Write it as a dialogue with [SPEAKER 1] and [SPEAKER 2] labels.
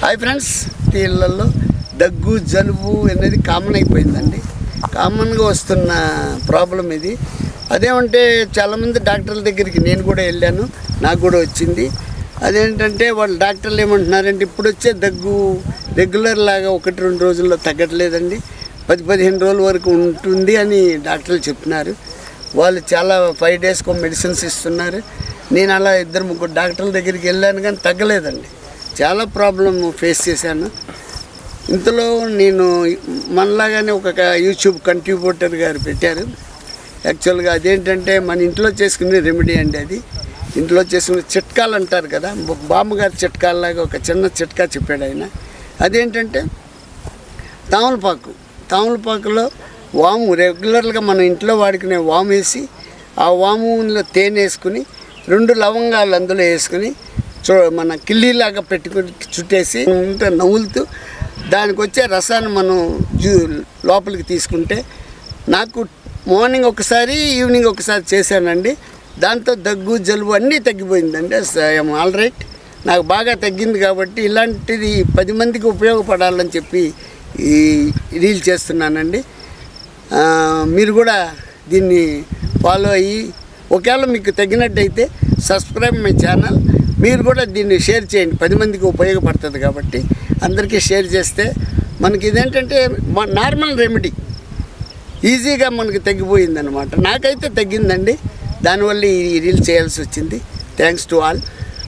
[SPEAKER 1] Hi friends వీళ్ళల్లో దగ్గు జలుబు అనేది కామన్ అయిపోయిందండి. కామన్గా వస్తున్న ప్రాబ్లం ఇది. అదేమంటే చాలామంది డాక్టర్ల దగ్గరికి నేను కూడా వెళ్ళాను. నాకు కూడా వచ్చింది. అదేంటంటే వాళ్ళు డాక్టర్లు ఏమంటున్నారంటే ఇప్పుడు వచ్చే దగ్గు రెగ్యులర్ లాగా ఒకటి రెండు రోజుల్లో తగ్గట్లేదండి. పది పదిహేను రోజుల వరకు ఉంటుంది అని డాక్టర్లు చెప్తున్నారు వాళ్ళు చాలా ఫైవ్ డేస్కి మెడిసిన్స్ ఇస్తున్నారు. నేను అలా ఇద్దరు ముగ్గురు డాక్టర్ల దగ్గరికి వెళ్ళాను కానీ తగ్గలేదండి. చాలా ప్రాబ్లం ఫేస్ చేశాను. ఇంతలో నేను మనలాగానే ఒక యూట్యూబ్ కంట్రిబ్యూటర్ గారు పెట్టారు. యాక్చువల్గా అదేంటంటే మన ఇంట్లో చేసుకునే రెమెడీ అండి అది. ఇంట్లో చేసుకునే చిట్కాలు అంటారు కదా బ- బామ్మగారి చిట్కాలలాగా ఒక చిన్న చిట్కా చెప్పాడు ఆయన. అదేంటంటే తామలపాకు తామలపాకులో వాము రెగ్యులర్గా మన ఇంట్లో వాడుకునే వాము వేసి ఆ వాములో తేనె వేసుకుని రెండు లవంగాలు అందులో వేసుకుని చూ మన కిల్లీలాగా పెట్టుకుని చుట్టేసి ఉంటే నవ్వులుతూ దానికి వచ్చే రసాన్ని మనం జూ లోపలికి తీసుకుంటే నాకు మార్నింగ్ ఒకసారి ఈవినింగ్ ఒకసారి చేశానండి. దాంతో దగ్గు జలుబు అన్నీ తగ్గిపోయిందండి. ఆల్ రైట్ నాకు బాగా తగ్గింది కాబట్టి ఇలాంటిది పది మందికి ఉపయోగపడాలని చెప్పి ఈ రీల్ చేస్తున్నానండి. మీరు కూడా దీన్ని ఫాలో అయ్యి ఒకవేళ మీకు తగ్గినట్టయితే సబ్స్క్రైబ్ మై ఛానల్. మీరు కూడా దీన్ని షేర్ చేయండి. పది మందికి ఉపయోగపడుతుంది కాబట్టి అందరికీ షేర్ చేస్తే మనకి ఇదేంటంటే మా- నార్మల్ రెమెడీ ఈజీగా మనకి తగ్గిపోయిందనమాట నాకైతే తగ్గిందండి. దానివల్ల ఈ రీల్ చేయాల్సి వచ్చింది. Thanks to all